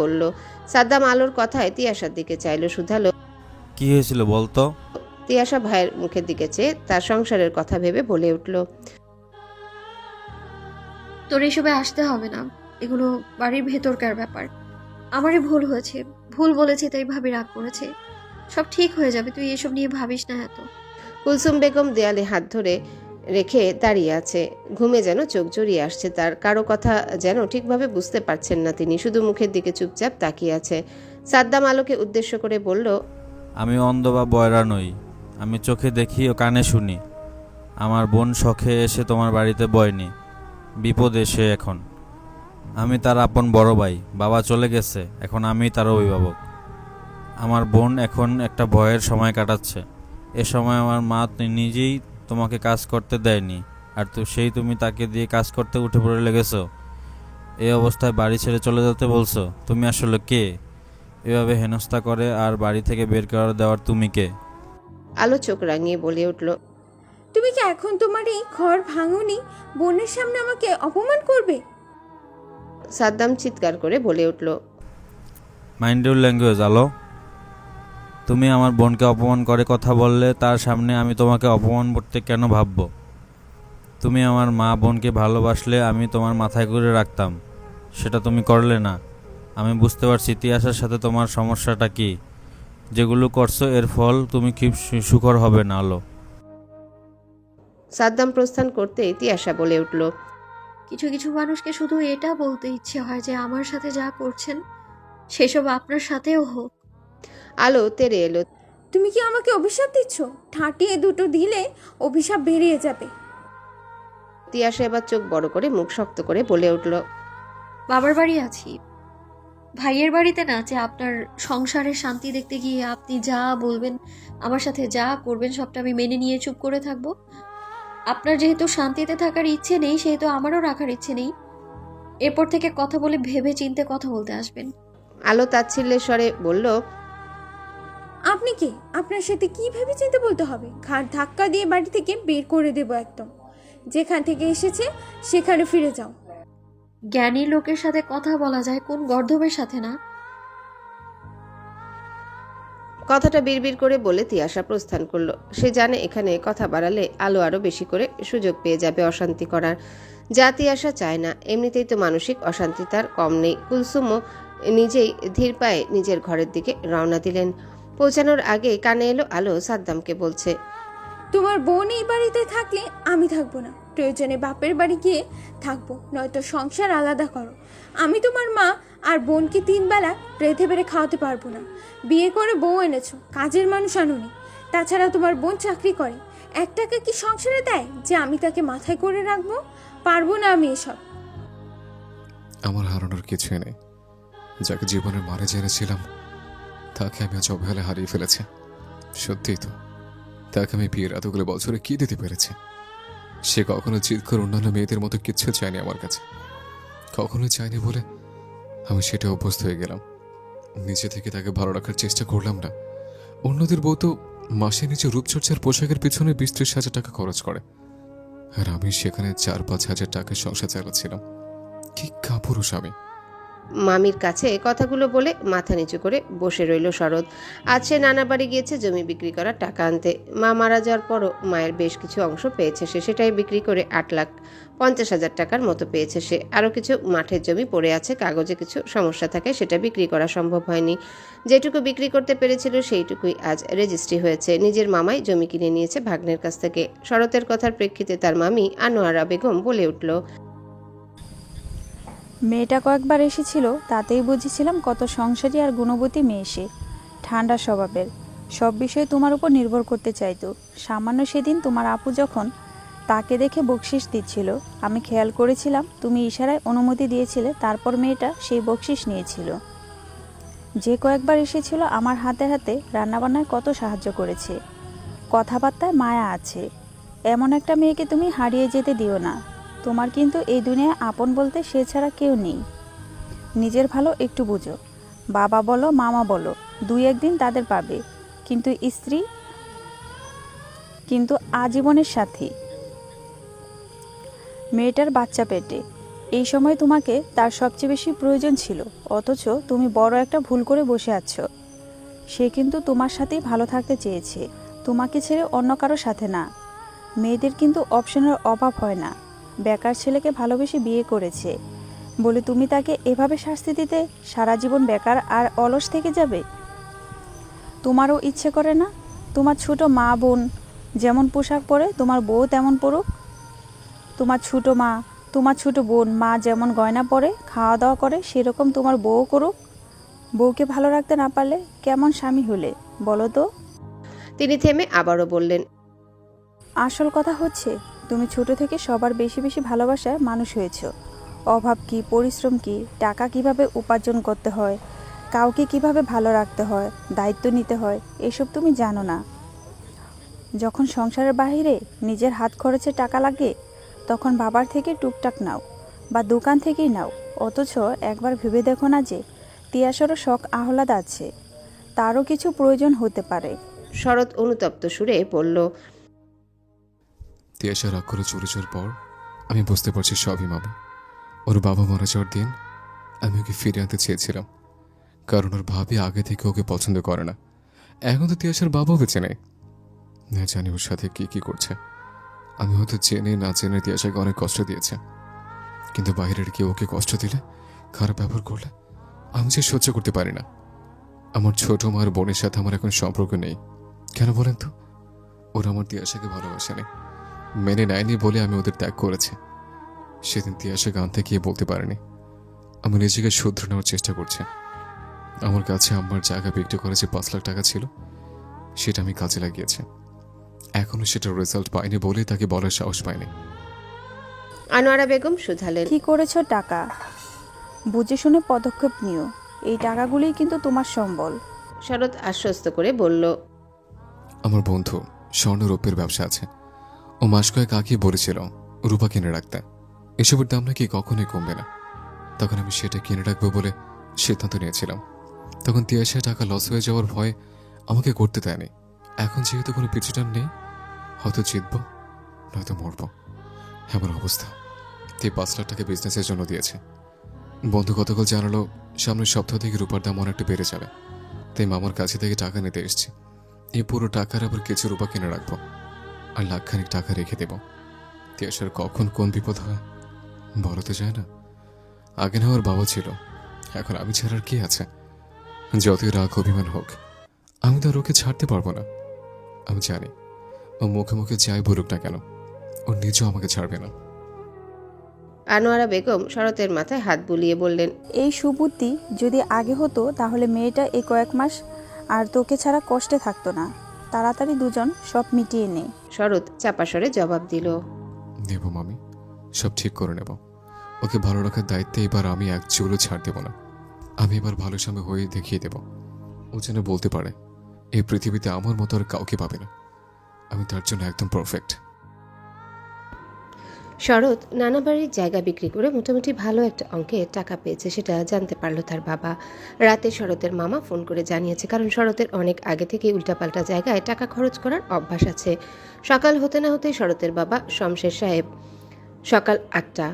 বলল সাদ্দাম আলোর কথায় তিয়াশার দিকে চাইল শুধালো কি হয়েছিল বলতো? তিয়াশা ভাইয়ের মুখের দিকে চেয়ে তার সংসারের কথা ভেবে বলে উঠল তোর এসবে আসতে হবে না এগুলো বাড়ির ভেতরকার ব্যাপার। আমারই ভুল হয়েছে ভুল বলেছি তাই ভাবি রাগ করেছে। সব ঠিক হয়ে যাবে তুই এসব নিয়ে ভাবিস না এত। কুলসুম বেগম দেয়ালে হাত ধরে রেখে দাঁড়িয়ে আছে। ঘুমে যেন চোখ জড়িয়ে আসছে তার। কারও কথা যেন ঠিকভাবে বুঝতে পারছেন না তিনি। শুধু মুখের দিকে চুপচাপ তাকিয়ে আছে। সাদ্দাম আলোকে উদ্দেশ্য করে বলল, আমি অন্ধ বা বয়রা নই। আমি চোখে দেখি ও কানে শুনি। আমার বোন শখে এসে তোমার বাড়িতে বয়নি। বিপদ এসে এখন। আমি তার আপন বড় ভাই। বাবা চলে গেছে। এখন আমি তার অভিভাবক। আমার বোন এখন একটা ভয়ের সময় কাটাচ্ছে। এ সময় আমার মা নিজেই তোমাকে কাজ করতে দেয়নি আর তো সেই তুমি তাকে দিয়ে কাজ করতে উঠে পড়ে লেগেছো। এই অবস্থায় বাড়ি ছেড়ে চলে যেতে বলছো তুমি আসলে কে? এভাবে হেনস্থা করে আর বাড়ি থেকে বের করে দেওয়ার তুমি কে? আলো চোখ রাঙিয়ে বলে উঠল তুমি কি এখন তোমার এই ঘর ভাঙনি বোনের সামনে আমাকে অপমান করবে? সাদ্দাম চিৎকার করে বলে উঠল মাইন্ড ইউর ল্যাঙ্গুয়েজ আলো। তুমি আমার বোনকে অপমান করে কথা বললে তার সামনে আমি তোমাকে অপমান করতে কেন ভাববো? তুমি আমার মা বোনকে ভালোবাসলে আমি তোমার মাথায় করে রাখতাম। সেটা তুমি করলে না। আমি বুঝতে পারছি ইতিহাসের সাথে তোমার সমস্যাটা কি। যেগুলো করছ এর ফল তুমি খুব সু- সুখর হবে না আলো। সাদ্দাম প্রস্থান করতে তিয়াশা বলে উঠল। কিছু কিছু মানুষকে শুধু এটা বলতে ইচ্ছে হয় যে আমার সাথে যা করছেন সেসব আপনার সাথেও হোক। আলো তেরে এলো। তুমি কি আমাকে অভিশাপ দিচ্ছ? ঠাঁটিয়ে দুটো দিলে অভিশাপ বেরিয়ে যাবে। তিয়াশা এবার চোখ বড় করে মুখ শক্ত করে বলে উঠল বাবার বাড়ি আছি। ভাইয়ের বাড়িতে না যে আপনার সংসারের শান্তি দেখতে গিয়ে আপনি যা বলবেন আমার সাথে যা করবেন সবটা আমি মেনে নিয়ে চুপ করে থাকব। আপনার যেহেতু শান্তিতে থাকার ইচ্ছে নেই সেহেতু আমারও রাখার ইচ্ছে নেই। এরপর থেকে কথা বলে ভেবে চিনতে কথা বলতে আসবেন। আলো তাচ্ছিল্যের স্বরে বলল আপনি কে? আপনার সাথে কি ভেবে চিন্তে বলতে হবে? ঘাট ধাক্কা দিয়ে বাড়ি থেকে বের করে দেব একদম। যেখান থেকে এসেছে সেখানে ফিরে যাও। জ্ঞানী লোকের সাথে কথা বলা যায় কোন গর্ধবের সাথে না? কথাটা বিড়বিড় করে বলে তিয়াশা প্রস্থান করল। সে জানে এখানে কথা বাড়ালে আলো আরও বেশি করে সুযোগ পেয়ে যাবে অশান্তি করার। যা তিয়াশা চায় না এমনিতেই তো মানসিক অশান্তি তার কম নেই। কুলসুমও নিজেই ধীর পায়ে নিজের ঘরের দিকে রওনা দিলেন। পৌঁছানোর আগে কানে এলো আলো সাদ্দামকে বলছে তোমার বোন এই বাড়িতে থাকলে আমি থাকব না। প্রয়োজনে বাপের বাড়ি গিয়ে থাকব নয়তো সংসার আলাদা করো। আমি তোমার মা আর বোনকে তিন বেলা রেঁধে বেড়ে খাওয়াতে পারব না। বিয়ে করে বউ এনেছো কাজের মানুষ আনুনি। তাছাড়া তোমার বোন চাকরি করে। এক টাকা কি সংসারে দেয় যে আমি তাকে মাথায় করে রাখব? পারব না আমি এসব। আমার হারানোর কিছুই নেই। যাকে জীবনের মানে জেনেছিলাম তাকে আমি আজ অবহেলা হারিয়ে ফেলেছি। সত্যিই তো। তাকে আমি বিয়ের এতগুলো বছরে কি দিতে পেরেছি? সে কখনো জিদ করে অন্যান্য মেয়েদের মতো কিচ্ছু চায়নি আমার কাছে। কখনোই চায়নি বলে আমি সেটা অভ্যস্ত হয়ে গেলাম। নিজে থেকে তাকে ভালো রাখার চেষ্টা করলাম না। অন্যদের বউ তো মাসে নিচে রূপচর্চার পোশাকের পিছনে বিশ ত্রিশ হাজার টাকা খরচ করে। আর আমি সেখানে চার পাঁচ হাজার টাকার সংসার চালাচ্ছিলাম। কি কাপুরুষ আমি। মামির কাছে কথাগুলো বলে মাথা নিচু করে বসে রইল শরৎ। আজ সে নানা বাড়ি গিয়েছে, জমি বিক্রি করার টাকা আনতে। মা মারা যাওয়ার পরও মায়ের বেশ কিছু অংশ পেয়েছে সে, সেটাই বিক্রি করে আট লাখ পঞ্চাশ হাজার টাকার মতো পেয়েছে সে। আরও কিছু মাঠের জমি পড়ে আছে, কাগজে কিছু সমস্যা থাকে সেটা বিক্রি করা সম্ভব হয়নি। যেটুকু বিক্রি করতে পেরেছিল সেইটুকুই আজ রেজিস্ট্রি হয়েছে। নিজের মামাই জমি কিনে নিয়েছে ভাগ্নের কাছ থেকে। শরতের কথার প্রেক্ষিতে তার মামি আনোয়ারা বেগম বলে উঠল মেয়েটা কয়েকবার এসেছিল, তাতেই বুঝেছিলাম কত সংসারী আর গুণবতী মেয়ে সে। ঠান্ডা স্বভাবের। সব বিষয়ে তোমার উপর নির্ভর করতে চাইতো। সামান্য সেদিন তোমার আপু যখন তাকে দেখে বকশিস দিচ্ছিল, আমি খেয়াল করেছিলাম তুমি ইশারায় অনুমতি দিয়েছিলে, তারপর মেয়েটা সেই বকশিস নিয়েছিল। যে কয়েকবার এসেছিল আমার হাতে হাতে রান্নাবান্নায় কত সাহায্য করেছে। কথাবার্তায় মায়া আছে। এমন একটা মেয়েকে তুমি হারিয়ে যেতে দিও না। তোমার কিন্তু এই দুনিয়ায় আপন বলতে সে ছাড়া কেউ নেই। নিজের ভালো একটু বুঝো। বাবা বলো, মামা বলো, দুই একদিন তাদের পাবে। কিন্তু স্ত্রী কিন্তু আজীবনের সাথী। মেয়েটার বাচ্চা পেটে। এই সময় তোমাকে তার সবচেয়ে বেশি প্রয়োজন ছিল, অথচ তুমি বড় একটা ভুল করে বসে আছো। সে কিন্তু তোমার সাথেই ভালো থাকতে চেয়েছে। তোমাকে ছেড়ে অন্য কারোর সাথে না। মেয়েদের কিন্তু অপশনের অভাব হয় না। বেকার ছেলেকে ভালোবেসে বিয়ে করেছে। বলে তুমি তাকে এভাবে শাস্তি দিতে সারা জীবন বেকার আর অলস থেকে যাবে? তোমারও ইচ্ছে করে না। তোমার ছোট মা বোন যেমন পোশাক পরে তোমার বউ তেমন পরুক। তোমার ছোট মা তোমার ছোট বোন মা যেমন গয়না পরে খাওয়া দাওয়া করে সেরকম তোমার বউ করুক। বউকে ভালো রাখতে না পারলে কেমন স্বামী হলে বলো তো? তিনি থেমে আবারও বললেন আসল কথা হচ্ছে তুমি ছোট থেকে সবার বেশি বেশি ভালোবাসায় মানুষ হয়েছো। অভাব কি, পরিশ্রম কি, টাকা কীভাবে উপার্জন করতে হয়, কাউকে কীভাবে ভালো রাখতে হয়, দায়িত্ব নিতে হয়, এসব তুমি জানো না। যখন সংসারের বাইরে নিজের হাত খরচে টাকা লাগে, তখন বাবার থেকে টুকটাক নাও বা দোকান থেকেই নাও। অথচ একবার ভেবে দেখো না যে তিয়াসরও শখ আহ্লাদ আছে। তারও কিছু প্রয়োজন হতে পারে। শরৎ অনুতপ্ত সুরে বলল তিয়াসা রাগ করে যাওয়ার পর আমি বুঝতে পারছি সবই মামি। ওর বাবা মারা যাওয়ার দিন আমি ওকে ফিরে আনতে চেয়েছিলাম। কারণ ওর ভাবি আগে থেকে ওকে পছন্দ করে না। এখন তো তিয়াসার বাবাও বেঁচে নেই। না জানি ওর সাথে কি কি করছে। আমি হয়তো চেনে না চেনে তিয়াসাকে অনেক কষ্ট দিয়েছে। কিন্তু বাইরের কেউ ওকে কষ্ট দিলে, খারাপ ব্যবহার করলে, আমি যে সহ্য করতে পারি না। আমার ছোট মার বোনের সাথে আমার এখন সম্পর্ক নেই। কেন বলেন তো? ওরা আমার তিয়াসাকে ভালোবাসে নেই মেনে নেয়নি বলে আমি ওদের ত্যাগ করেছি। সেদিন তিয়াসা গান থেকে বলতে পারেনি। আমি নিজেকে শুধরে নেওয়ার চেষ্টা করছি। আমার কাছে আমার জায়গা বিক্রি করে যে পাঁচ লাখ টাকা ছিল সেটা আমি কাজে লাগিয়েছি। এখনও সেটার রেজাল্ট পাইনি বলেই তাকে বলার সাহস পাইনি। আনোয়ারা বেগম শুধালেন। কি করেছ টাকা? বুঝে শুনে পদক্ষেপ নিও। এই টাকাগুলোই কিন্তু তোমার সম্বল। শরৎ আশ্বস্ত করে বলল আমার বন্ধু স্বর্ণরূপের ব্যবসা আছে। ও মাস কয়েক আগে বলেছিল, রূপা কিনে রাখতে। এসবের দাম নাকি কখনোই কমবে না। তখন আমি সেটা কিনে রাখব বলে সিদ্ধান্ত নিয়েছিলাম। তখন তিয়াশে টাকা লস হয়ে যাওয়ার ভয় আমাকে করতে দেয়নি। এখন যেহেতু কোনো পিছুটান নেই, হয়তো জিতবো, নয়তো মরবো। এমন অবস্থা। তে পাঁচ লাখ টাকা বিজনেসের জন্য দিয়েছে। বন্ধু গতকাল জানালো, সামনের সপ্তাহ থেকে রূপার দাম অনেকটা বেড়ে যাবে। তাই মামার কাছে থেকে টাকা নিতে এসেছি। এই পুরো টাকার আবার কিছু রূপা কিনে রাখব। আর লাখখানিক টাকা রেখে দেব। তিয়াসার কখন কোন বিপদ হয় বলো তো যায় না। আগে না ওর বাবা ছিল এখন আমি ছাড়ার কে আছে? যতই রাগ অভিমান হোক আমি তো আর ওকে ছাড়তে পারব না। আমি জানি ও মুখে মুখে যাই বলুক না কেন ও নিজেও আমাকে ছাড়বে না। আনোয়ারা বেগম শরতের মাথায় হাত বুলিয়ে বললেন এই সুবুদ্ধি যদি আগে হতো তাহলে মেয়েটা এই কয়েক মাস আর তোকে ছাড়া কষ্টে থাকতো না। তাড়াতাড়ি দুজন সব মিটিয়ে নে শরৎ চাপাসরে জবাব দিল দেব মামি সব ঠিক করে নেব। ওকে ভালো রাখার দায়িত্বে এবার আমি এক চুলও ছাড় দেব না। আমি এবার ভালো স্বামী হয়ে দেখিয়ে দেব। ও যেন বলতে পারে এই পৃথিবীতে আমার মতো আর কাউকে পাবে না। আমি তার জন্য একদম পারফেক্ট শরৎ নানা বাড়ির জায়গা বিক্রি করে মোটামুটি ভালো একটা অঙ্কে টাকা পেয়েছে, সেটা জানতে পারল তার বাবা। রাতে শরতের মামা ফোন করে জানিয়েছে, কারণ শরতের অনেক আগে থেকে উল্টাপাল্টা জায়গায় টাকা খরচ করার অভ্যাস আছে। সকাল হতে না হতে শরতের বাবা শমশের সাহেব, সকাল আটটা,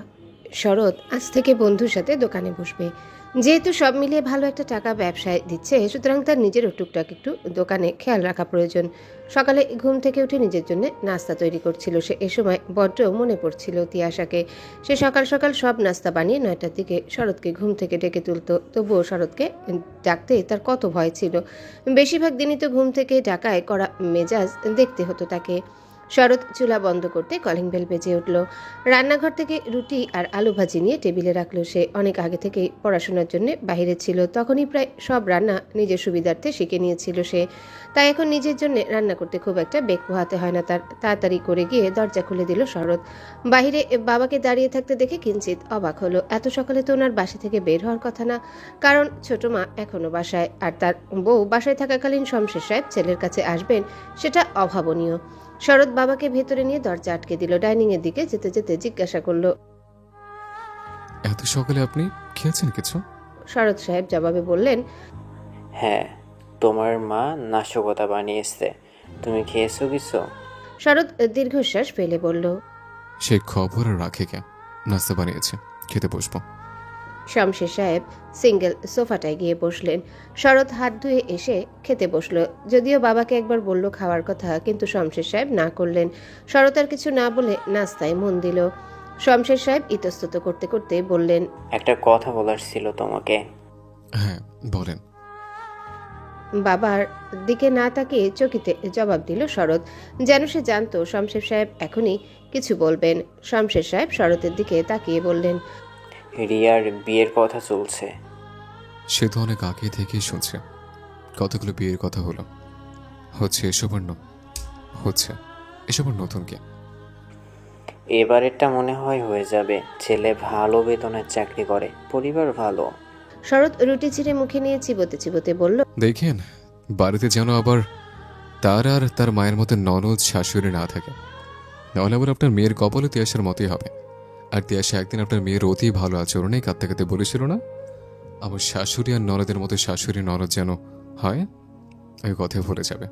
শরৎ আজ থেকে বন্ধুর সাথে দোকানে বসবে। যেহেতু সব মিলিয়ে ভালো একটা টাকা ব্যবসায় দিচ্ছে, সুতরাং তার নিজেরও টুকটাক একটু দোকানে খেয়াল রাখা প্রয়োজন। সকালে ঘুম থেকে উঠে নিজের জন্য নাস্তা তৈরি করছিল। সে এ সময় বড্ড মনে পড়ছিল তিয়াশাকে। সে সকাল সকাল সব নাস্তা বানিয়ে নয়টার দিকে শরৎকে ঘুম থেকে ডেকে তুলতো। তবুও শরৎকে ডাকতে তার কত ভয় ছিল। বেশিরভাগ দিনই তো ঘুম থেকে ডাকায় করা মেজাজ দেখতে হতো তাকে। শরৎ চুলা বন্ধ করতে কলিং বেল বেজে উঠল। রান্নাঘর থেকে রুটি আর আলু ভাজি নিয়ে টেবিলে রাখল সে। অনেক আগে থেকেই পড়াশোনার জন্য বাহিরে ছিল। তখনই প্রায় সব রান্না নিজের সুবিধার্থে শিখে নিয়েছিল সে। তাই এখন নিজের জন্য রান্না করতে খুব একটা বেগ পোহাতে হয় না। তার তাড়াতাড়ি করে গিয়ে দরজা খুলে দিল শরৎ। বাইরে বাবাকে দাঁড়িয়ে থাকতে দেখে কিঞ্চিত অবাক হলো। এত সকালে তো ওনার বাসা থেকে বের হওয়ার কথা না। কারণ ছোট মা এখনও বাসায় আর তার বউ বাসায় থাকাকালীন শমশের সাহেব ছেলের কাছে আসবেন সেটা অভাবনীয়। শরৎ বাবাকে ভেতরে নিয়ে দরজা আটকে দিল ডাইনিং এর দিকে যেতে যেতে জিজ্ঞাসা করল এত সকালে আপনি খেয়েছেন কিছু? শরৎ সাহেব জবাবে বললেন হ্যাঁ তোমার মা নাশকতা বানিয়েছে। তুমি খেয়েছো কিছু? শরৎ দীর্ঘশ্বাস ফেলে বলল সে খবর আর রাখে কে? নাস্তা বানিয়েছে খেতে বসবো। শমশের সাহেব সিঙ্গেল সোফাটায় গিয়ে বসলেন। শরৎ হাত ধুয়ে এসে খেতে বসল। যদিও বাবাকে একবার বলল খাওয়ার কথা কিন্তু শমশের সাহেব না করলেন। শরৎ আর কিছু না বলে নাস্তায় মন দিল। শমশের সাহেব ইতস্তত করতে করতে বললেন একটা কথা বলার ছিল তোমাকে। হ্যাঁ বলেন। বাবার দিকে না তাকিয়ে চকিতে জবাব দিল শরৎ। যেন সে জানতো শমশের সাহেব এখনই কিছু বলবেন। শমশের সাহেব শরতের দিকে তাকিয়ে বললেন রিয়ার বিয়ের কথা চলছে। সে তো অনেক আগে থেকেই শুনছে। কতগুলো বিয়ের কথা হলো। হচ্ছে এসব ন- হচ্ছে। এসব আর নতুন কে? এবারেরটা মনে হয় হয়ে যাবে। ছেলে ভালো বেতনের চাকরি করে পরিবার ভালো। শরৎ রুটি ছিঁড়ে মুখে নিয়ে চিবোতে চিবোতে বলল দেখেন বাড়িতে যেন আবার তার আর তার মায়ের মতো ননদ শাশুড়ি না থাকে। নাহলে আবার আপনার মেয়ের কপালে তিয়াসার মতোই হবে। আর তিয়াসা একদিন আপনার মেয়ের অতি ভালো আচরণে কাঁদতে কাঁদতে বলেছিল না? আমার শাশুড়ি আর ননদের মতো শাশুড়ি ননদ যেন হয় ওই কথাই ভুলে যাবে।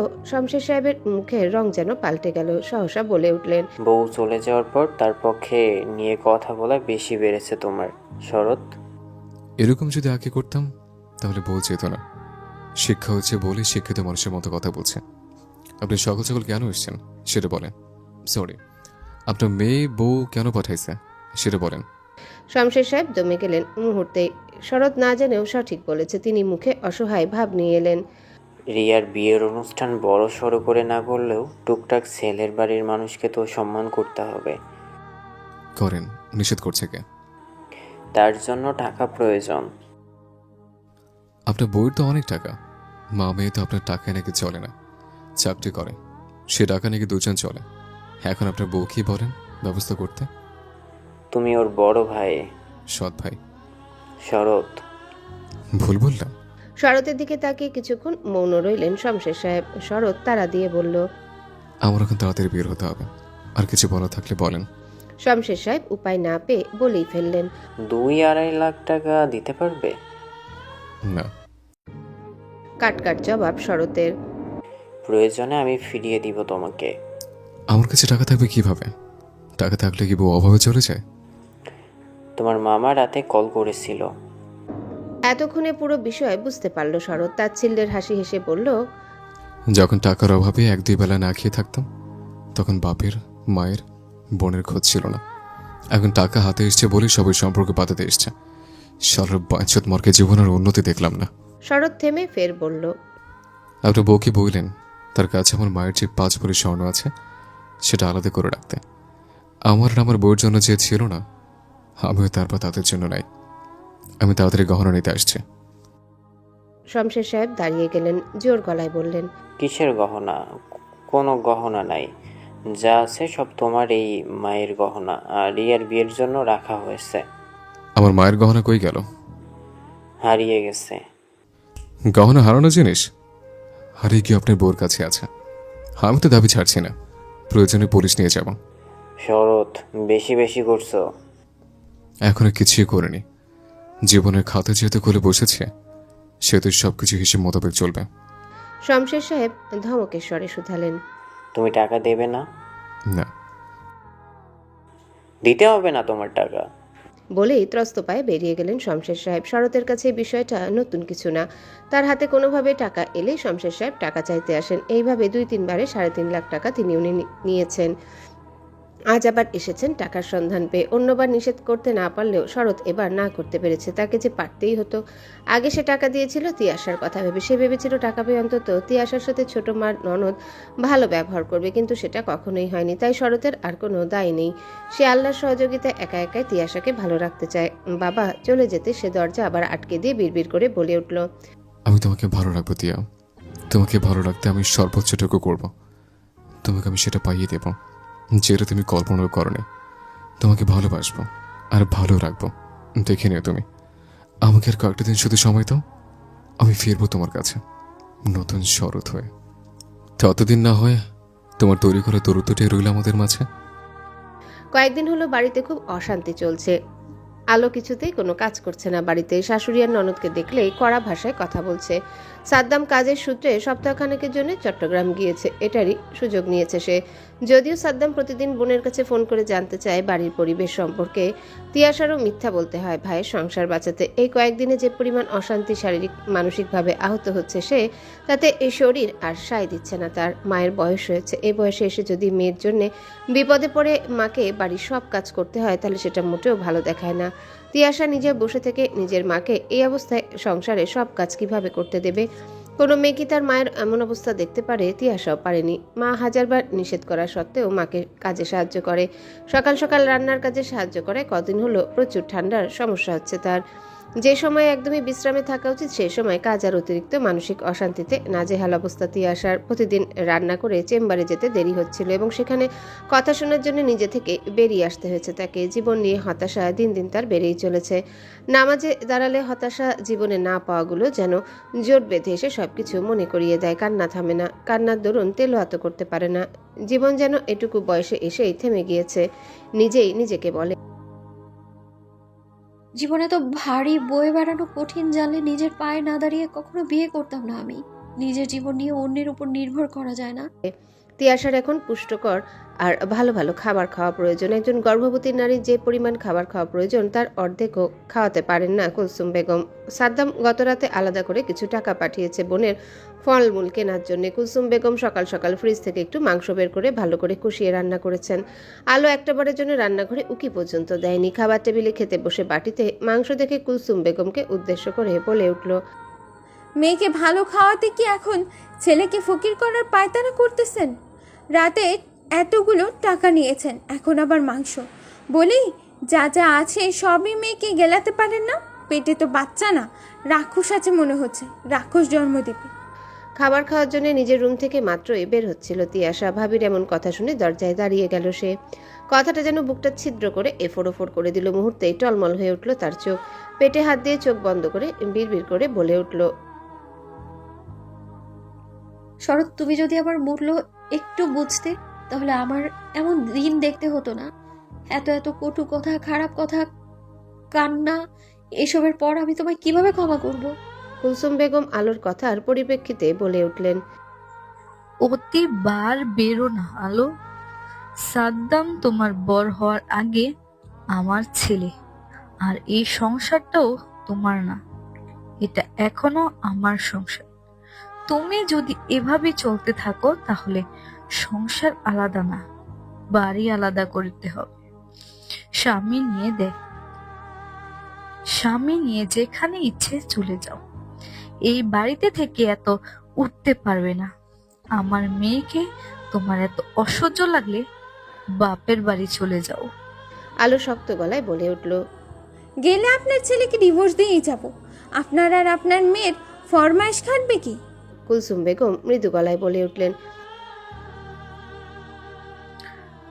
ও, শমশের সাহেবের মুখের রং যেন পাল্টে গেল সহসা বলে উঠলেন বউ চলে যাওয়ার পর তার পক্ষে নিয়ে কথা বলা বেশি বেড়েছে তোমার শরৎ। এরকম যদি আগে করতাম তাহলে বউ যেত না। শিক্ষা হচ্ছে বলে শিক্ষিত মানুষের মতো কথা বলছে। আপনি সকাল সকাল কেন এসছেন? সেটা বলেন। সরি আপনার মেয়ে বউ কেন পাঠাইছে? সেটা বলেন। শমশের সাহেব দমে গেলেন। মুহূর্তে শরৎ না জেনেও সঠিক বলেছে। তিনি মুখে অসহায় ভাব নিয়ে এলেন। রিয়ার বিয়ের অনুষ্ঠান বড় সড়ো করে না করলেও টুকটাক ছেলের বাড়ির মানুষকে তো সম্মান করতে হবে। করেন। নিষেধ করছে কে? তার জন্য টাকা প্রয়োজন। আপনার বউয়ের তো অনেক টাকা। মা মেয়ে তো আপনার টাকায় নাকি চলে না। চাকরি করে। সে টাকা নাকি দুজন চলে? এখন আপনার বউ কি বলেন? ব্যবস্থা করতে? তুমি ওর বড় ভাই। সৎ ভাই। শরৎ। ভুল বললাম? শরতের দিকে তাকিয়ে কিছুক্ষণ মৌন রইলেন শমশের সাহেব। শরৎ তারা দিয়ে বলল আমার এখন তাড়াতাড়ি বের হতে হবে। আর কিছু বলা থাকলে বলেন। শমশের সাহেব উপায় না পেয়ে বলেই ফেললেন। দুই আড়াই লাখ টাকা দিতে পারবে? না। কাট কাট জবাব শরতের। প্রয়োজনে আমি ফিরিয়ে দিব তোমাকে। আমার কাছে টাকা থাকবে কীভাবে? টাকা থাকলে কি বউ অভাবে চলে যায়? তোমার মামা রাতে কল করেছিল। এতক্ষণে পুরো বিষয় বুঝতে পারল শরৎ। তাচ্ছিল্যের হাসি হেসে বলল যখন টাকার অভাবে এক দুই বেলা না খেয়ে থাকতাম তখন বাপের মায়ের বোনের খোঁজ ছিল না। এখন টাকা হাতে এসছে বলে সবাই সম্পর্ক বাঁধাতে এসছে। সারার বাঞ্ছত মর্কে জীবনের উন্নতি দেখলাম না। শরৎ থেমে ফের বলল আপনার বউকে বললেন তার কাছে আমার মায়ের যে পাঁচ ভরি স্বর্ণ আছে সেটা আলাদা করে রাখতে। আমার আর আমার বউয়ের জন্য যে ছিল না আমিও তারপর তাদের জন্য নাই। আমি তাড়াতাড়ি গহনা নিতে আসছি। শমশের সাহেব দাঁড়িয়ে গেলেন জোর গলায় বললেন কিসের গহনা? কোনো গহনা নাই। যা আছে সব তোমার এই মায়ের গহনা আর রিয়ার বিয়ের জন্য রাখা হয়েছে। আমার মায়ের গহনা কই গেল? হারিয়ে গেছে। গহনা হারানো জিনিস? হারিয়ে গিয়ে আপনার বউর কাছে আছে? আমি তো দাবি ছাড়ছি না। প্রয়োজনে পুলিশ নিয়ে যাব। শরৎ বেশি বেশি করছ। এখনও কিছুই করিনি। জীবনের খাতা যেহেতু খুলে বসেছে সেহেতু সব কিছু হিসেব মোতাবেক চলবে। শমশের সাহেব ধমকেশ্বরে শুধালেন। তুমি টাকা দেবে না? না। দিতে হবে না তোমার টাকা। বলেই ত্রস্ত পায়ে বেরিয়ে গেলেন শমশের সাহেব। শরতের কাছে এই বিষয়টা নতুন কিছু না। তার হাতে কোনোভাবে টাকা এলেই শমশের সাহেব টাকা চাইতে আসেন। এইভাবে দুই তিনবারে সাড়ে তিন লাখ টাকা তিনি উনি নিয়েছেন। আজ আবার এসেছেন টাকার সন্ধান পেয়ে। অন্যবার নিষেধ করতে না পারলেও শরৎ এবার না করতে পেরেছে। তাকে যে পারতেই হতো। আগে সে টাকা দিয়েছিল তিয়াসার কথা ভেবে। সে ভেবেছিল টাকা পেয়ে অন্তত তিয়াসার সাথে ছোট মার ননদ ভালো ব্যবহার করবে, কিন্তু সেটা কখনোই হয়নি। তাই শরতের আর কোনো দায় নেই। সে আল্লাহর সহযোগিতায় একা একাই তিয়াসাকে ভালো রাখতে চায়। বাবা চলে যেতে সে দরজা আবার আটকে দিয়ে বিড়বিড় করে বলে উঠল, আমি তোমাকে ভালো রাখব তিয়া। তোমাকে ভালো রাখতে আমি সর্বোচ্চটুকু করব। তোমাকে আমি সেটা পাইয়ে দেব। যেটা তুমি কল্পনাও করনি। তোমাকে ভালোবাসবো আর ভালো রাখব। দেখে নিও তুমি। আমাকে আর কয়েকটা দিন শুধু সময় দাও। আমি ফিরবো তোমার কাছে। নতুন শরৎ হয়ে। ততদিন না হয় তোমার তৈরি করা দূরত্বটাই রইল আমাদের মাঝে। কয়েকদিন হলো বাড়িতে খুব অশান্তি চলছে। আলো কিছুতেই কোনো কাজ করছে না বাড়িতে। শাশুড়ি আর ননদকে দেখলেই কড়া ভাষায় কথা বলছে। সাদ্দাম কাজের সূত্রে সপ্তাহখানেকের জন্য চট্টগ্রাম গিয়েছে। এটারই সুযোগ নিয়েছে সে। যদিও সাদ্দাম প্রতিদিন বোনের কাছে ফোন করে জানতে চায় বাড়ির পরিবেশ সম্পর্কে। তিয়াসারও মিথ্যা বলতে হয় ভাইয়ের সংসার বাঁচাতে। এই কয়েকদিনে যে পরিমাণ অশান্তি, শারীরিক, মানসিকভাবে আহত হচ্ছে সে, তাতে এই শরীর আর সায় দিচ্ছে না তার। মায়ের বয়স হয়েছে। এই বয়সে এসে যদি মেয়ের জন্যে বিপদে পড়ে মাকে বাড়ির সব কাজ করতে হয়, তাহলে সেটা মোটেও ভালো দেখায় না। তিয়াশা নিজে বসে থেকে নিজের মাকে এই অবস্থায় সংসারে সব কাজ কীভাবে করতে দেবে? কোনো মেয়ে কি তার মায়ের এমন অবস্থা দেখতে পারে? তিয়াশাও পারেনি। মা হাজারবার নিষেধ করা সত্ত্বেও মাকে কাজে সাহায্য করে। সকাল সকাল রান্নার কাজে সাহায্য করে। কদিন হলো প্রচুর ঠান্ডার সমস্যা হচ্ছে তার। যে সময় একদমই বিশ্রামে থাকা উচিত সেই সময় কাজ আর অতিরিক্ত মানসিক অশান্তিতে নাজেহাল অবস্থা তিয়াশার প্রতিদিন রান্না করে চেম্বারে যেতে দেরি হচ্ছিল এবং সেখানে কথা শোনার জন্য নিজে থেকে বেরিয়ে আসতে হয়েছে তাকে। জীবন নিয়ে হতাশা দিন দিন তার বেড়েই চলেছে। নামাজে দাঁড়ালে হতাশা জীবনে না পাওয়াগুলো যেন জোট বেঁধে এসে সব কিছু মনে করিয়ে দেয়। কান্না থামে না। কান্নার দরুন তেলোয়াত করতে পারে না। জীবন যেন এটুকু বয়সে এসেই থেমে গিয়েছে। নিজেই নিজেকে বলে জীবনে তো ভারী বয়ে বেড়ানো কঠিন জানলে নিজের পায়ে না দাঁড়িয়ে কখনো বিয়ে করতাম না আমি। নিজের জীবন নিয়ে অন্যের উপর নির্ভর করা যায় না। তিয়াশার এখন পুষ্টকর আর ভালো ভালো খাবার খাওয়া প্রয়োজন। একজন গর্ভবতী নারীর যে পরিমাণ খাবার খাওয়া প্রয়োজন, তার অর্ধেকও খাওয়াতে পারেন না কুলসুম বেগম। সাদ্দাম গতরাতে আলাদা করে কিছু টাকা পাঠিয়েছে বোনের ফলমূল কেনার জন্য। কুলসুম বেগম সকাল সকাল ফ্রিজ থেকে একটু মাংস বের করে ভালো করে কষিয়ে রান্না করেছেন। আলো একটা বারের জন্য রান্নাঘরে উকি পর্যন্ত দেয়নি। খাবার টেবিলে খেতে বসে বাটিতে মাংস দেখে কুলসুম বেগমকে উদ্দেশ্য করে বলে উঠল, মেয়েকে ভালো খাওয়াতে কি এখন ছেলেকে ফকির করার পায়তারা করতেছেন? রাতে এতগুলো টাকা নিয়েছেন এখন আবার মাংস। বলি যা যা আছে সবই মেয়েকে গেলাতে পারেন না? পেটে তো বাচ্চা না। রাক্ষস আছে মনে হচ্ছে রাক্ষস জন্ম দেবে খাবার খাওয়ার জন্য নিজের রুম থেকে মাত্রই বের হচ্ছিল তিয়াশা। ভাবির এমন কথা শুনে দরজায় দাঁড়িয়ে গেল সে। কথাটা যেন বুকটা ছিদ্র করে এফোর ওফোর করে দিল। মুহূর্তেই টলমল হয়ে উঠল তার চোখ। পেটে হাত দিয়ে চোখ বন্ধ করে বিড়বিড় করে বলে উঠল শরৎ তুমি যদি আবার মূল্য একটু বুঝতে তাহলে আমার এমন দিন দেখতে হতো না। এত এত কটু কথা খারাপ কথা কান্না এসবের পর আমি তোমায় কীভাবে ক্ষমা করব? কুলসুম বেগম আলোর কথার পরিপ্রেক্ষিতে বলে উঠলেন অতিবার বেরো না আলো। সাদ্দাম তোমার বর হওয়ার আগে আমার ছেলে আর এই সংসারটাও তোমার না। এটা এখনও আমার সংসার। তুমি যদি এভাবে চলতে থাকো তাহলে সংসার আলাদা না, বাড়ি আলাদা করতে হবে। স্বামী নিয়ে দেখ। স্বামী নিয়ে যেখানে ইচ্ছে চলে যাও। এই বাড়িতে থেকে এত উঠতে পারবে না। আমার মেয়েকে তোমার এত অসহ্য লাগলে বাপের বাড়ি চলে যাও। আলো শক্ত গলায় বলে উঠল, গেলে আপনার ছেলেকে ডিভোর্স দিয়েই যাব। আপনার আর আপনার মেয়ের ফরমাইশ খাটবে কি? কুলসুম বেগম মৃদু গলায় বলে উঠলেন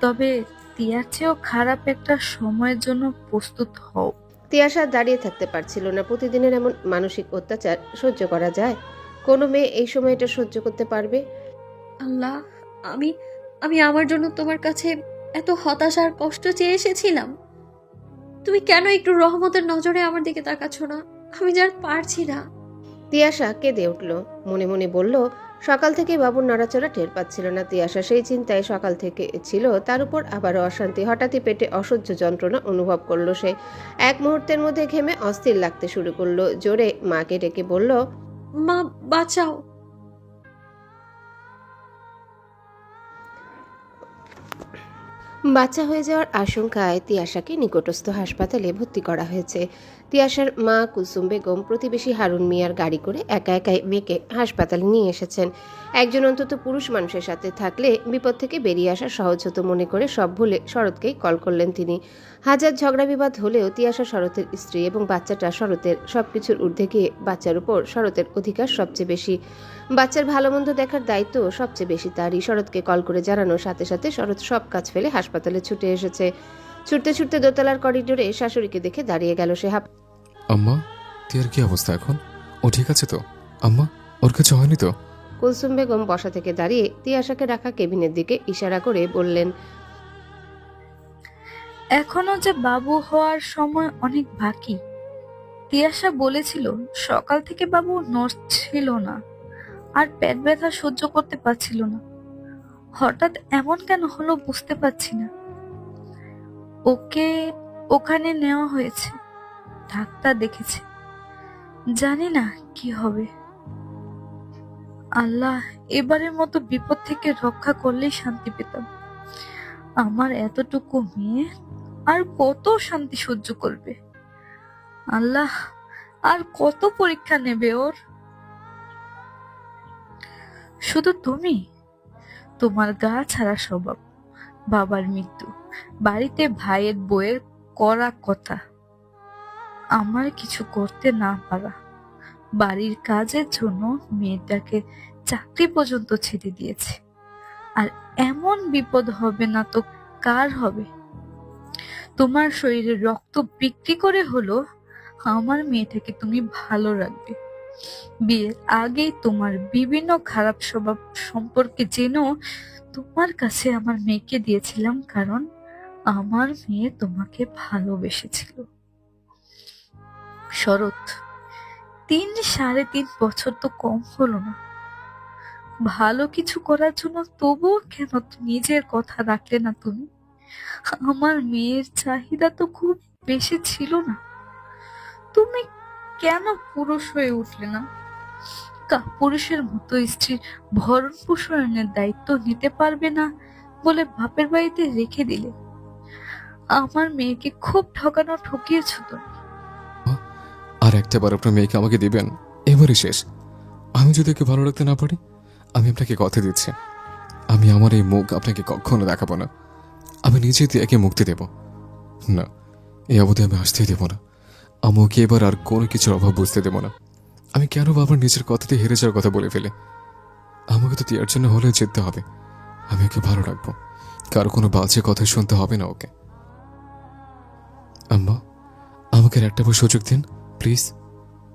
তবে তিয়ার চেয়েও খারাপ একটা সময়ের জন্য প্রস্তুত হও। তিয়াশা দাঁড়িয়ে থাকতে পারছিল না। প্রতিদিনের এমন মানসিক অত্যাচার সহ্য করা যায়। কোনো মেয়ে এই সময়টা সহ্য করতে পারবে? আল্লাহ আমি আমি আমার জন্য তোমার কাছে এত হতাশার কষ্ট চেয়ে এসেছিলাম। তুমি কেন একটু রহমতের নজরে আমার দিকে তাকাচ্ছ না? আমি যার পারছি না। তিয়াশা কেঁদে উঠল। মনে মনে বলল সকাল থেকে বাবুর নড়াচড়া টের পাচ্ছিল না। তিয়াশা সেই চিন্তায় সকাল থেকে ছিল, তার উপর আবারও অশান্তি। হঠাৎই পেটে অসহ্য যন্ত্রণা অনুভব করল সে। এক মুহূর্তের মধ্যে ঘেমে অস্থির লাগতে শুরু করল। জোরে মাকে ডেকে বলল, মা, বাঁচাও। বাচ্চা হয়ে যাওয়ার আশঙ্কায় তিয়াশাকে নিকটস্থ হাসপাতালে ভর্তি করা হয়েছে। তিয়াশার মা কুসুম বেগম প্রতিবেশী হারুন মিয়ার গাড়ি করে একা একাই মেয়েকে হাসপাতালে নিয়ে এসেছেন। একজন অন্তত পুরুষ মানুষের সাথে থাকলে বিপদ থেকে বেরিয়ে আসা সহজ হতো মনে করে সব ভুলে শরৎকেই কল করলেন তিনি। হাজার ঝগড়া বিবাদ হলেও তিয়াশা শরতের স্ত্রী এবং বাচ্চাটা শরতের সবকিছুর ঊর্ধ্বে গিয়ে বাচ্চার উপর শরতের অধিকার সবচেয়ে বেশি। বাচ্চার ভালো মন্দ দেখার দায়িত্ব সবচেয়ে বেশি তারই। শরৎকে কল করে জানানোর সাথে সাথে শরৎ সব কাজ ফেলে হাসপাতালে ছুটে এসেছে। ছুটতে ছুটতে দোতলার করিডোরে শাশুড়িকে দেখে দাঁড়িয়ে গেল সে হাঁপ আম্মা, তিয়ার কি অবস্থা এখন? ও ঠিক আছে তো? আম্মা, ওর কিছু হয়নি তো? কুলসুম বেগম বসা থেকে দাঁড়িয়ে তিয়াশাকে রাখা কেবিনের দিকে ইশারা করে বললেন, এখনও যে বাবু হওয়ার সময় অনেক বাকি। তিয়াশা বলেছিল, সকাল থেকে বাবু নড়ছিল না, আর পেট ব্যথা সহ্য করতে পারছিল না। হঠাৎ এমন কেন হলো বুঝতে পারছি না। ওকে ওখানে নেওয়া হয়েছে, ডাক্তার দেখেছে। জানি না কি হবে। আল্লাহ, এবারের মতো বিপদ থেকে রক্ষা করলেই শান্তি পেতাম। আমার এতটুকু মেয়ে আর কত শান্তি সহ্য করবে? আল্লাহ, আর কত পরীক্ষা নেবে ওর? শুধু তুমি? তোমার গা ছাড়া স্বভাব, বাবার মৃত্যু, বাড়িতে ভাইয়ের বইয়ের করা কথা। আমার কিছু করতে না পারা। বাড়ির কাজের জন্য মেয়েটাকে চাকরি পর্যন্ত ছেড়ে দিয়েছে। আর এমন বিপদ হবে না তো কার হবে? তোমার শরীরে রক্ত বিক্রি করে হলো আমার মেয়েটাকে তুমি ভালো রাখবে। বিয়ের আগেই তোমার বিভিন্ন খারাপ স্বভাব সম্পর্কে জেনেও তোমার কাছে আমার মেয়েকে দিয়েছিলাম কারণ আমার মেয়ে তোমাকে ভালোবেসেছিল। শরৎ তিন সাড়ে তিন বছর তো কম হলো না। ভালো কিছু করার জন্য তবুও কেন নিজের কথা রাখলে না তুমি? আমার মেয়ের চাহিদা তো খুব বেশি ছিল না। তুমি কেন পুরুষ হয়ে উঠলে না? পুরুষের মতো স্ত্রীর ভরণ পোষণের দায়িত্ব নিতে পারবে না বলে বাপের বাড়িতে রেখে দিলে। আমার মেয়েকে খুব ঠকানো ঠকিয়েছ তুমি। আর একটা বার আপনার মেয়েকে আমাকে দিবেন। এবারই শেষ। আমি যদি ওকে ভালো রাখতে না পারি, আমি আপনাকে কথা দিচ্ছি। আমি আমার এই মুখ আপনাকে কখনো দেখাবো না। আমি নিজে একে মুক্তি দেব। না, এই অবধি আমি আসতেই দেব না। আমাকে এবার আর কোনো কিছুর অভাব বুঝতে দেব না। আমি কেন বাবার নিজের কথাতে হেরে যাওয়ার কথা বলে ফেলে? আমাকে তো তিয়ার জন্য হলেও যেতে হবে। আমি ওকে ভালো রাখব। কারও কোনো বাজে কথা শুনতে হবে না ওকে। আম্মা, আমাকে একটা সুযোগ দিন। প্লিজ,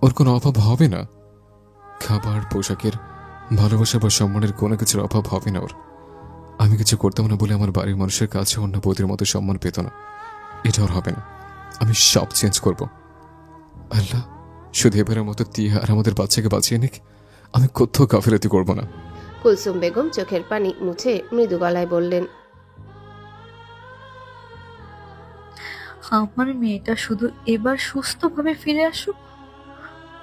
ওর কোনো অভাব হবে না। খাবার, পোশাকের ভালোবাসা বা সম্মানের কোনো কিছুর অভাব হবে না ওর। আমি কিছু করতাম না বলে আমার বাড়ির মানুষের কাছে অন্য বৌদির মতো সম্মান পেত না। এটা ওর হবে না। আমি সব চেঞ্জ করব। আল্লাহ, শুধু এবারের মতো তিয়া আর আমাদের বাচ্চাকে বাঁচিয়ে নিক। আমি কোথাও গাফিলতি করব না। কুলসুম বেগম চোখের পানি মুছে মৃদু গলায় বললেন আমার মেয়েটা শুধু এবার সুস্থভাবে ফিরে আসুক?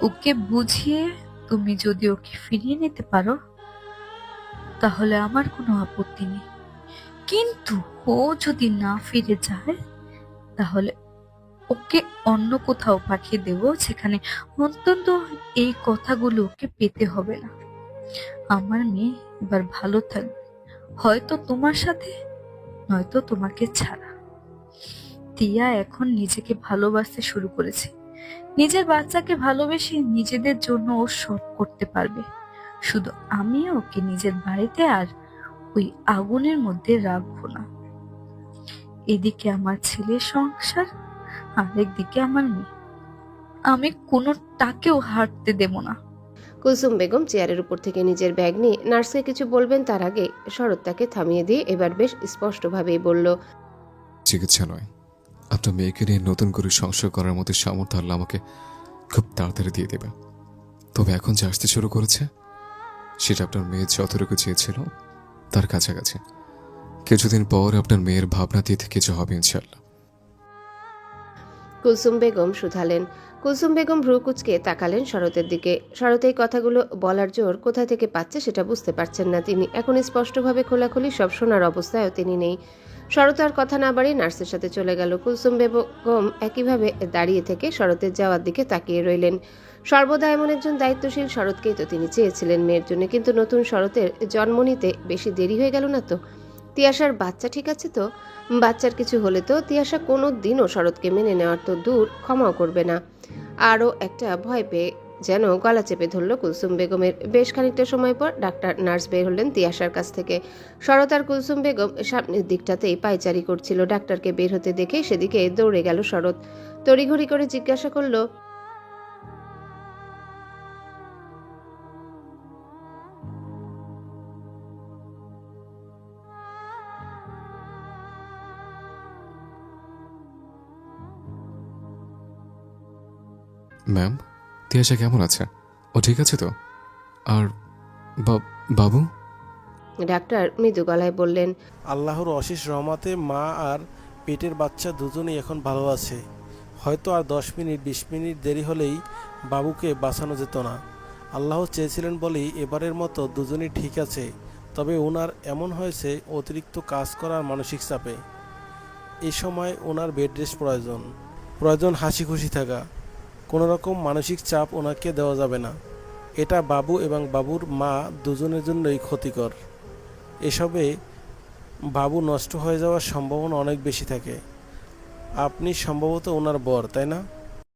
ওকে বুঝিয়ে তুমি যদি ওকে ফিরিয়ে নিতে পারো, তাহলে আমার কোনো আপত্তি নেই। কিন্তু ও যদি না ফিরে যায়, তাহলে ওকে অন্য কোথাও পাঠিয়ে দেব যেখানে অন্তত এই কথাগুলো ওকে পেতে হবে না। আমার মেয়ে এবার ভালো থাকবে। হয়তো তোমার সাথে, নয়তো তোমাকে ছাড়া। তিয়া এখন নিজেকে ভালোবাসতে শুরু করেছে। নিজের বাচ্চাকে ভালোবেসে নিজেদের জন্য ও সব করতে পারবে। শুধু আমি ওকে নিজের বাড়িতে আর ওই আগুনের মধ্যে রাখব না। এদিকে আমার ছেলের সংসার আর একদিকে আমার মেয়ে। আমি কোনোটাকেও হাঁটতে দেব না। কুলসুম বেগম চেয়ারের উপর থেকে নিজের ব্যাগ নিয়ে নার্সকে কিছু বলবেন তার আগে শরৎ তাকে থামিয়ে দিয়ে এবার বেশ স্পষ্টভাবেই বলল চিকিৎসা নয়। আপনার মেয়েকে নিয়ে নতুন করে সংসার করার মতো সামর্থ্য আল্লাহ আমাকে খুব তাড়াতাড়ি দিয়ে দেবে। তবে এখন যে আসতে শুরু করেছে, সেটা আপনার মেয়ে যতটুকু চেয়েছিল, তার কাছাকাছি। কিছুদিন পর আপনার মেয়ের ভাবনা দিয়ে কিছু হবে ইনশাল্লাহ কুলসুম বেগম শুধালেন। কুলসুম বেগম ভ্রু কুচকে তাকালেন শরতের দিকে। শরৎ এই কথাগুলো বলার জোর কোথা থেকে পাচ্ছে সেটা বুঝতে পারছেন না তিনি। এখন স্পষ্টভাবে খোলাখুলি সব শোনার অবস্থায়ও তিনি নেই। শরৎ আর কথা না বাড়িয়ে নার্সের সাথে চলে গেল। কুলসুম বেগম একইভাবে দাঁড়িয়ে থেকে শরতের যাওয়ার দিকে তাকিয়ে রইলেন। সর্বদা এমন একজন দায়িত্বশীল শরৎকেই তো তিনি চেয়েছিলেন মেয়ের জন্য, কিন্তু নতুন শরতের জন্ম নিতে বেশি দেরি হয়ে গেল না তো? তিয়াশার বাচ্চা ঠিক আছে তো? বাচ্চার কিছু হলে তো তিয়াশা কোনো দিনও শরৎকে মেনে নেওয়ার তো দূর ক্ষমাও করবে না। আরও একটা ভয় পেয়ে যেন গলা চেপে ধরল কুলসুম বেগমের। বেশ খানিকটা সময় পর ডাক্তার নার্স বের হলেন তিয়াসার কাছ থেকে। শরতার কুলসুম বেগম সামনের দিকটাতেই পায়চারি করছিল। ডাক্তারকে বের হতে দেখে সেদিকে দৌড়ে গেল শরৎ। তড়িঘড়ি করে জিজ্ঞাসা করল ম্যাম তিয়াশা কেমন আছে? ও ঠিক আছে তো? আর বাবু? ডাক্তার মৃদু গলায় বললেন আল্লাহর অশেষ রহমাতে মা আর পেটের বাচ্চা দুজনেই এখন ভালো আছে। হয়তো আর দশ মিনিট বিশ মিনিট দেরি হলেই বাবুকে বাঁচানো যেত না। আল্লাহ চেয়েছিলেন বলেই এবারের মতো দুজনেই ঠিক আছে তবে ওনার এমন হয়েছে অতিরিক্ত কাজ করার মানসিক চাপে। এ সময় ওনার বেড রেস্ট প্রয়োজন। প্রয়োজন হাসি খুশি থাকা। কোনো রকম মানসিক চাপ ওনাকে দেওয়া যাবে না। এটা বাবু এবং বাবুর মা দুজনের জন্যই ক্ষতিকর। এসবে বাবু নষ্ট হয়ে যাওয়ার সম্ভাবনা অনেক বেশি থাকে। আপনি সম্ভবত ওনার বর, তাই না?